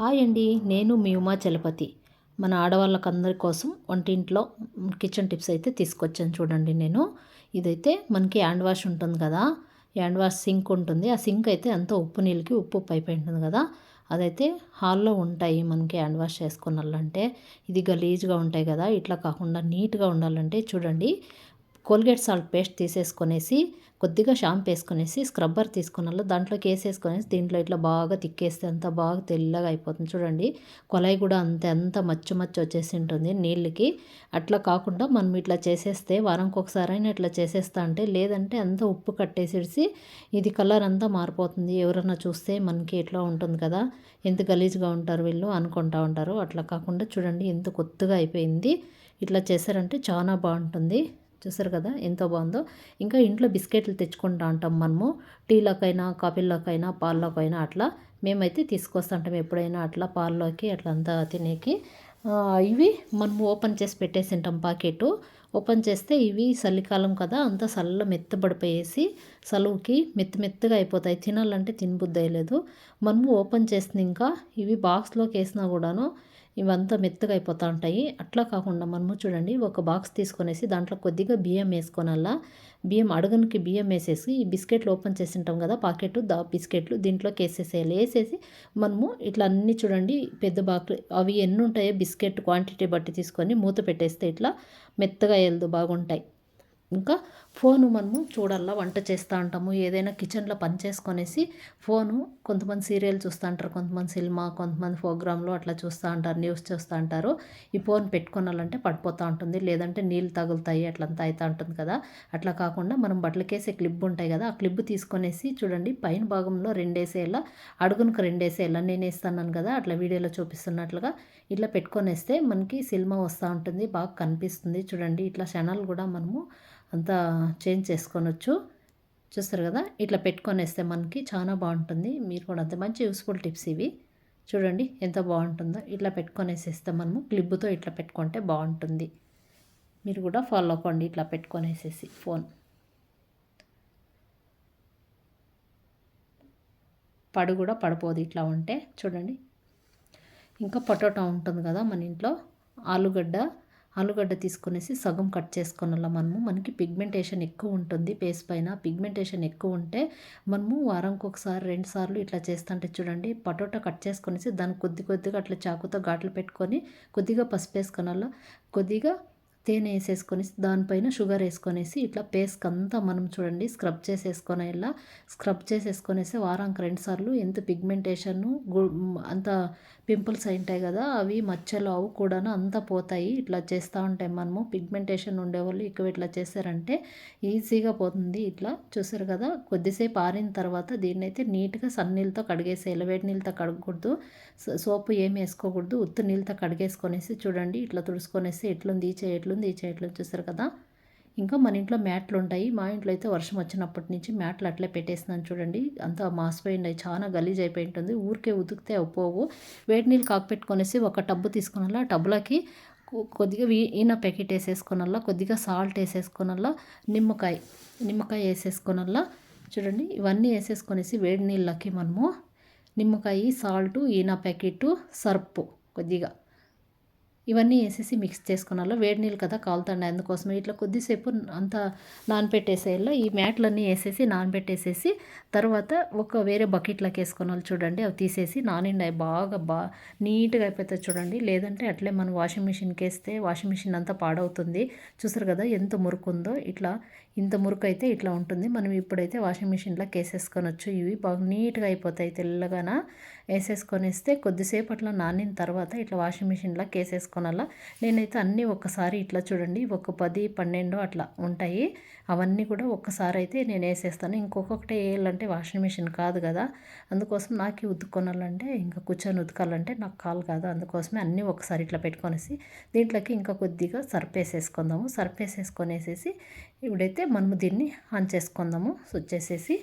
Hi అండి నేను మీ ఉమా చలపతి. మన ఆడవాళ్ళకందరి కోసం వంటింట్లో కిచెన్ టిప్స్ అయితే తీసుకొచ్చాను చూడండి నేను. ఇదైతే మనకి హ్యాండ్ వాష్ ఉంటుంది కదా హ్యాండ్ వాష్ సింక్ ఉంటుంది. ఆ సింక్ అయితే అంత ఉప్పు నీళ్ళకి ఉప్పు పైపు ఉంటుంది కదా. అదైతే హాల్లో ఉంటాయి మనకి హ్యాండ్ వాష్ చేసుకున్నాలంటే. ఇది గలీజ్గా ఉంటాయి కదా ఇట్లా కాకుండా నీట్గా ఉండాలంటే చూడండి. కోల్గేట్ సాల్ట్ పేస్ట్ తీసేసుకొనేసి కొద్దిగా షాంపు వేసుకునేసి స్క్రబ్బర్ తీసుకున్న దాంట్లోకి వేసేసుకొనేసి దీంట్లో ఇట్లా బాగా తిక్కేస్తే అంత బాగా తెల్లగా అయిపోతుంది. చూడండి కొలాయి కూడా అంత అంత మచ్చు మచ్చు వచ్చేసి ఉంటుంది నీళ్ళకి. అట్లా కాకుండా మనం ఇట్లా చేసేస్తే వారంకి ఒకసారి అయినా ఇట్లా చేసేస్తా అంటే లేదంటే అంత ఉప్పు కట్టేసేసి ఇది కలర్ అంతా మారిపోతుంది. ఎవరన్నా చూస్తే మనకి ఎట్లా ఉంటుంది కదా ఎంత గలీజ్గా ఉంటారు వీళ్ళు అనుకుంటా ఉంటారు. అట్లా కాకుండా చూడండి ఎంత కొత్తగా అయిపోయింది. ఇట్లా చేశారంటే చాలా బాగుంటుంది. చూసారు కదా ఎంత బాగుందో. ఇంకా ఇంట్లో బిస్కెట్లు తెచ్చుకుంటా ఉంటాం మనము. టీలోకైనా కాఫీలోకైనా పాల్లోకైనా అట్లా మేమైతే తీసుకొస్తుంటాం ఎప్పుడైనా అట్లా పాల్లోకి అట్లా అంతా తినేకి. ఇవి మనము ఓపెన్ చేసి పెట్టేసి ఉంటాం పాకెట్ ఓపెన్ చేస్తే ఇవి చలికాలం కదా అంతా చల్ల మెత్తబడిపోయేసి సలువుకి మెత్త మెత్తగా అయిపోతాయి. తినాలంటే తినబుద్ధి అయ్యలేదు. మనము ఓపెన్ చేసిన ఇంకా ఇవి బాక్స్లోకి వేసినా కూడాను ఇవంతా మెత్తగా అయిపోతూ ఉంటాయి. అట్లా కాకుండా మనము చూడండి ఒక బాక్స్ తీసుకొనేసి దాంట్లో కొద్దిగా బియ్యం వేసుకోనల్లా. బియ్యం అడుగునికి బియ్యం వేసేసి ఈ బిస్కెట్లు ఓపెన్ చేసి ఉంటాం కదా పాకెట్ దా బిస్కెట్లు దీంట్లోకి వేసేసేయాలి. వేసేసి మనము ఇట్లా అన్నీ చూడండి పెద్ద బాక్స్ అవి ఎన్ని ఉంటాయో బిస్కెట్ క్వాంటిటీ బట్టి తీసుకొని మూత పెట్టేస్తే ఇట్లా మెత్తగా వెళ్దు బాగుంటాయి. ఇంకా ఫోను మనము చూడాలా వంట చేస్తూ ఉంటాము. ఏదైనా కిచెన్లో పని చేసుకొనేసి ఫోను కొంతమంది సీరియల్ చూస్తూ ఉంటారు కొంతమంది సినిమా కొంతమంది ప్రోగ్రాంలు అట్లా చూస్తూ ఉంటారు న్యూస్ చూస్తూ ఉంటారు. ఈ ఫోన్ పెట్టుకున్నాలంటే పడిపోతూ ఉంటుంది. లేదంటే నీళ్ళు తగులుతాయి అట్లంతా అవుతూ ఉంటుంది కదా. అట్లా కాకుండా మనం బట్టలకేసే క్లిప్ ఉంటాయి కదా ఆ క్లిప్ తీసుకొనేసి చూడండి పైన భాగంలో రెండేసేలా అడుగునకు రెండేసేలా నేను వేస్తున్నాను కదా అట్లా వీడియోలో చూపిస్తున్నట్లుగా ఇట్లా పెట్టుకొనేస్తే మనకి సినిమా వస్తూ ఉంటుంది బాగా కనిపిస్తుంది. చూడండి ఇట్లా ఛానల్ కూడా మనము అంతా చేంజ్ చేసుకొనొచ్చు. చూస్తారు కదా? ఇట్లా పెట్టుకొనేస్తే మనకి చాలా బాగుంటుంది. మీరు కూడా అంతే మంచి యూస్ఫుల్ టిప్స్ ఇవి. చూడండి ఎంత బాగుంటుందో. ఇట్లా పెట్టుకొనేసేస్తే మనము క్లిబ్బుతో ఇట్లా పెట్టుకుంటే బాగుంటుంది. మీరు కూడా ఫాలో అవ్వండి ఇట్లా పెట్టుకొనేసేసి ఫోన్. పడు కూడా పడిపోదు ఇట్లా ఉంటే. చూడండి. ఇంకా పొటాటో ఉంటుంది కదా మన ఇంట్లో. ఆలుగడ్డ ఆలుగడ్డ తీసుకునేసి సగం కట్ చేసుకున్న మనము. మనకి పిగ్మెంటేషన్ ఎక్కువ ఉంటుంది పేస్ పైన. పిగ్మెంటేషన్ ఎక్కువ ఉంటే మనము వారంకి ఒకసారి రెండు సార్లు ఇట్లా చేస్తుంటే చూడండి పటోటా కట్ చేసుకునేసి దాన్ని కొద్ది కొద్దిగా అట్లా చాకుతో ఘాట్లు పెట్టుకొని కొద్దిగా పసుపు వేసుకున్నలా కొద్దిగా తేనె వేసేసుకొని దానిపైన షుగర్ వేసుకొనేసి ఇట్లా పేస్క్ అంతా మనం చూడండి స్క్రబ్ చేసేసుకొని ఇలా స్క్రబ్ చేసేసుకొనేసి వారానికి రెండుసార్లు ఎంత ఎంత పిగ్మెంటేషన్ అంత పింపుల్స్ ఉంటాయి కదా అవి మచ్చలు అవి కూడా అంతా పోతాయి. ఇట్లా చేస్తూ ఉంటాయి మనము. పిగ్మెంటేషన్ ఉండేవాళ్ళు ఎక్కువ ఇట్లా చేశారంటే ఈజీగా పోతుంది ఇట్లా. చూసారు కదా కొద్దిసేపు ఆరిన తర్వాత దీన్ని అయితే నీట్గా సన్నీళ్ళతో కడిగేసేయాలి. వేడి నీళ్ళతో కడగకూడదు. సోపు ఏమి వేసుకోకూడదు. ఉత్తు నీళ్ళతో కడిగేసుకొనేసి చూడండి. ఇట్లా తుడుచుకొనేసి ఎట్లుంది ఈ ఎట్లుంది ఈ ఎట్లుంది. చూసారు కదా? ఇంకా మన ఇంట్లో మ్యాట్లు ఉంటాయి మా ఇంట్లో అయితే వర్షం వచ్చినప్పటి నుంచి మ్యాట్లు అట్లే పెట్టేసినాను చూడండి. అంతా మాసిపోయినాయి చాలా గలీజ్ అయిపోయి ఉంటుంది ఊరికే ఉతికితే పోవు వేడి నీళ్ళు కాకపెట్టుకొనేసి ఒక టబ్బు తీసుకున్నలా టబ్బులకి కొద్దిగా ఈన ప్యాకెట్ వేసేసుకున్నల్లా కొద్దిగా సాల్ట్ వేసేసుకున్నల్లా నిమ్మకాయ నిమ్మకాయ వేసేసుకున్నల్లా చూడండి. ఇవన్నీ వేసేసుకొనేసి వేడి నీళ్ళకి మనము నిమ్మకాయ సాల్టు ఈన ప్యాకెట్ సర్పు కొద్దిగా. ఇవన్నీ వేసేసి మిక్స్ చేసుకున్నాలో. వేడి నీళ్ళు కదా కాలుతండి. అందుకోసం ఇట్లా కొద్దిసేపు అంతా నానబెట్టేసేయాలో ఈ మ్యాట్లన్నీ వేసేసి నానబెట్టేసేసి తర్వాత ఒక వేరే బకెట్లోకి వేసుకున్నాను చూడండి. అవి తీసేసి నానిండాయి. బాగా బా నీట్గా అయిపోతుంది చూడండి. లేదంటే అట్లే మనం వాషింగ్ మిషన్కి వేస్తే వాషింగ్ మిషన్ అంతా పాడవుతుంది. చూసారు కదా ఎంత మురుకుందో. ఇట్లా ఇంత మురుకు అయితే ఇట్లా ఉంటుంది. మనం ఇప్పుడైతే వాషింగ్ మిషన్లోకి వేసేసుకొనొచ్చు. ఇవి బాగా నీట్గా అయిపోతాయి తెల్లగాన. వేసేసుకొనేస్తే కొద్దిసేపు అట్లా నానిన తర్వాత ఇట్లా వాషింగ్ మిషన్లోకి వేసేసుకోనాలా నేనైతే అన్నీ ఒక్కసారి ఇట్లా చూడండి ఒక పది పన్నెండు అట్లా ఉంటాయి. అవన్నీ కూడా ఒక్కసారి అయితే నేను వేసేస్తాను. ఇంకొకటి వేయాలంటే వాషింగ్ మిషన్ కాదు కదా. అందుకోసం నాకు ఉతుక్కొనాలంటే ఇంకా కూర్చొని ఉతకాలంటే నాకు కాలు కాదు. అందుకోసమే అన్నీ ఒకసారి ఇట్లా పెట్టుకొనేసి దీంట్లోకి ఇంకా కొద్దిగా సర్పేసేసుకుందాము. సర్పేసేసుకొనేసేసి ఇప్పుడైతే మనము దీన్ని ఆన్ చేసుకుందాము. స్విచ్ చేసేసి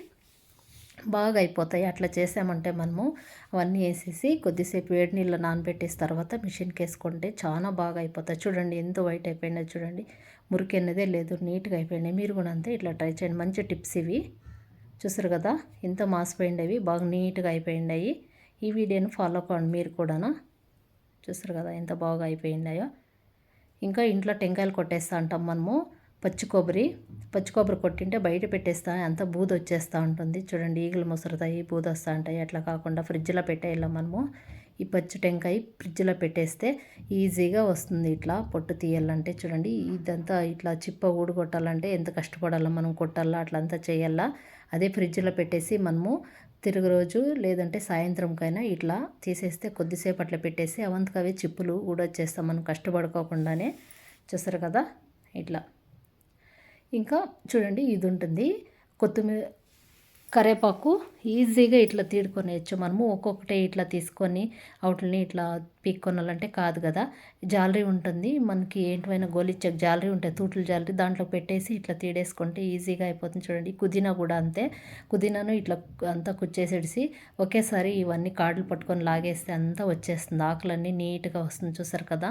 బాగా అయిపోతాయి అట్లా చేసామంటే మనము అవన్నీ వేసేసి కొద్దిసేపు వేడి నీళ్ళు నానబెట్టేసిన తర్వాత మిషన్కి వేసుకుంటే చాలా బాగా అయిపోతాయి చూడండి ఎంత వైట్ అయిపోయినాయి చూడండి. మురికి అన్నదే లేదు నీట్గా అయిపోయినాయి. మీరు కూడా అంతే ఇట్లా ట్రై చేయండి. మంచి టిప్స్ ఇవి. చూసారు కదా ఎంత మాసిపోయిండేవి బాగా నీట్గా అయిపోయిండాయి. ఈ వీడియోని ఫాలో అవ్వండి మీరు కూడానా. చూసారు కదా ఎంత బాగా అయిపోయిండాయో. ఇంకా ఇంట్లో టెంకాయలు కొట్టేస్తా అంటాం మనము. పచ్చి కొబ్బరి పచ్చి కొబ్బరి కొట్టింటే బయట పెట్టేస్తా అంత బూద వచ్చేస్తూ ఉంటుంది. చూడండి ఈగలు ముసురుతాయి బూద వస్తూ ఉంటాయి. అట్లా కాకుండా ఫ్రిడ్జ్లో పెట్టేయాలి మనము. ఈ పచ్చి టెంకాయ ఫ్రిడ్జ్లో పెట్టేస్తే ఈజీగా వస్తుంది ఇట్లా పొట్టు తీయాలంటే. చూడండి ఇదంతా ఇట్లా చిప్ప ఊడగొట్టాలంటే ఎంత కష్టపడాలో మనం కొట్టాలా అట్లంతా చేయాలా. అదే ఫ్రిడ్జ్లో పెట్టేసి మనము తిరుగు రోజు లేదంటే సాయంత్రంకైనా ఇట్లా తీసేస్తే కొద్దిసేపు అట్లా పెట్టేసి అవంతకవే చిప్పులు ఊడొచ్చేస్తాం. మనం కష్టపడుకోకుండానే. చూస్తారు కదా? ఇట్లా. ఇంకా చూడండి ఇది ఉంటుంది కొత్తిమీర కరేపాకు ఈజీగా ఇట్లా తీడుకొనేయచ్చు. మనము ఒక్కొక్కటే ఇట్లా తీసుకొని అవుట్లని ఇట్లా పీక్కొనాలంటే కాదు కదా. జాలరీ ఉంటుంది. మనకి ఏంటివైనా గోలిచ్చే జాలరీ ఉంటాయి. తూట్లు జాలరీ దాంట్లో పెట్టేసి ఇట్లా తీడేసుకుంటే ఈజీగా అయిపోతుంది చూడండి. పుదీనా కూడా అంతే. పుదీనాను ఇట్లా అంతా కుచ్చేసేసి ఒకేసారి ఇవన్నీ కాడలు పట్టుకొని లాగేస్తే అంతా వచ్చేస్తుంది. ఆకులన్నీ నీట్గా వస్తుంది చూసారు కదా.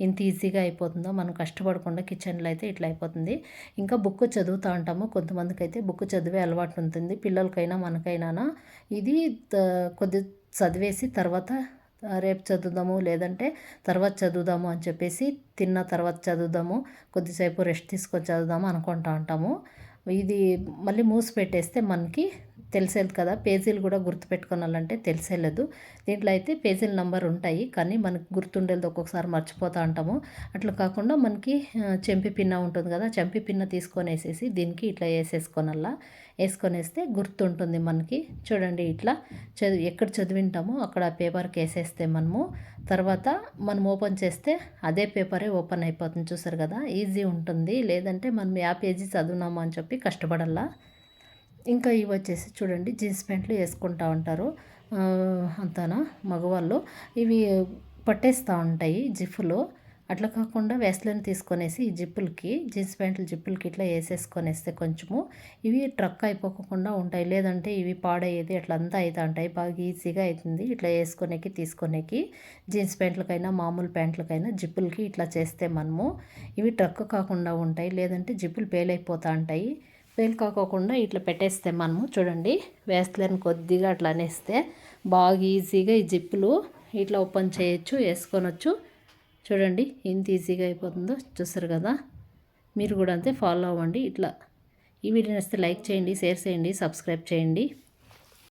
ఎంత ఈజీగా అయిపోతుందో మనం కష్టపడకుండా కిచెన్లో అయితే ఇట్లా అయిపోతుంది. ఇంకా బుక్ చదువుతూ ఉంటాము. కొంతమందికి అయితే బుక్ చదివే అలవాటు ఉంటుంది. పిల్లలు పిల్లలకైనా మనకైనా ఇది కొద్ది చదివేసి తర్వాత రేపు చదువుదాము లేదంటే తర్వాత చదువుదాము అని చెప్పేసి తిన్న తర్వాత చదువుదాము కొద్దిసేపు రెస్ట్ తీసుకొని చదువుదాము అనుకుంటా ఉంటాము. ఇది మళ్ళీ మూసి పెట్టేస్తే మనకి తెలిసేది కదా పేజీలు కూడా గుర్తుపెట్టుకోవాలంటే తెలిసేలేదు. దీంట్లో అయితే పేజీల నెంబర్ ఉంటాయి కానీ మనకు గుర్తుండేది ఒక్కొక్కసారి మర్చిపోతూ ఉంటాము. అట్లా కాకుండా మనకి చెంపి పిన్న ఉంటుంది కదా చెంపి పిన్న తీసుకొని వేసేసి దీనికి ఇట్లా వేసేసుకోనల్లా. వేసుకొనేస్తే గుర్తుంటుంది మనకి. చూడండి ఇట్లా చదివి ఎక్కడ చదివింటామో అక్కడ పేపర్కి వేసేస్తే మనము. తర్వాత మనం ఓపెన్ చేస్తే అదే పేపరే ఓపెన్ అయిపోతుంది చూసారు కదా ఈజీ ఉంటుంది. లేదంటే మనం యా పేజీ చదువునాము అని చెప్పి కష్టపడాలా ఇంకా ఇవి వచ్చేసి చూడండి జీన్స్ ప్యాంట్లు వేసుకుంటూ ఉంటారు. అంతానా మగవాళ్ళు. ఇవి పట్టేస్తూ ఉంటాయి జిఫ్లు అట్లా కాకుండా వేస్లైన్ తీసుకొనేసి ఈ జిప్పులకి జీన్స్ ప్యాంట్లు జిప్పులకి ఇట్లా వేసేసుకొనేస్తే కొంచెము ఇవి ట్రక్ అయిపోకుండా ఉంటాయి. లేదంటే ఇవి పాడయ్యేది అట్లా అంతా అవుతూ ఉంటాయి. బాగా ఈజీగా అవుతుంది ఇట్లా వేసుకొనేకి తీసుకొనేకి. జీన్స్ ప్యాంట్లకైనా మామూలు ప్యాంట్లకైనా జిప్పులకి ఇట్లా చేస్తే మనము ఇవి ట్రక్ కాకుండా ఉంటాయి. లేదంటే జిప్పులు పేలైపోతూ ఉంటాయి. కాకోకుండా ఇట్లా పెట్టేస్తే మనము చూడండి వేస్తలేని కొద్దిగా అట్లా అనేస్తే బాగా ఈజీగా ఈ జిప్పులు ఇట్లా ఓపెన్ చేయొచ్చు వేసుకొనొచ్చు. చూడండి ఎంత ఈజీగా అయిపోతుందో చూస్తారు కదా. మీరు కూడా అంతే ఫాలో అవ్వండి. ఇట్లా ఈ వీడియో నచ్చితే లైక్ చేయండి షేర్ చేయండి సబ్స్క్రైబ్ చేయండి.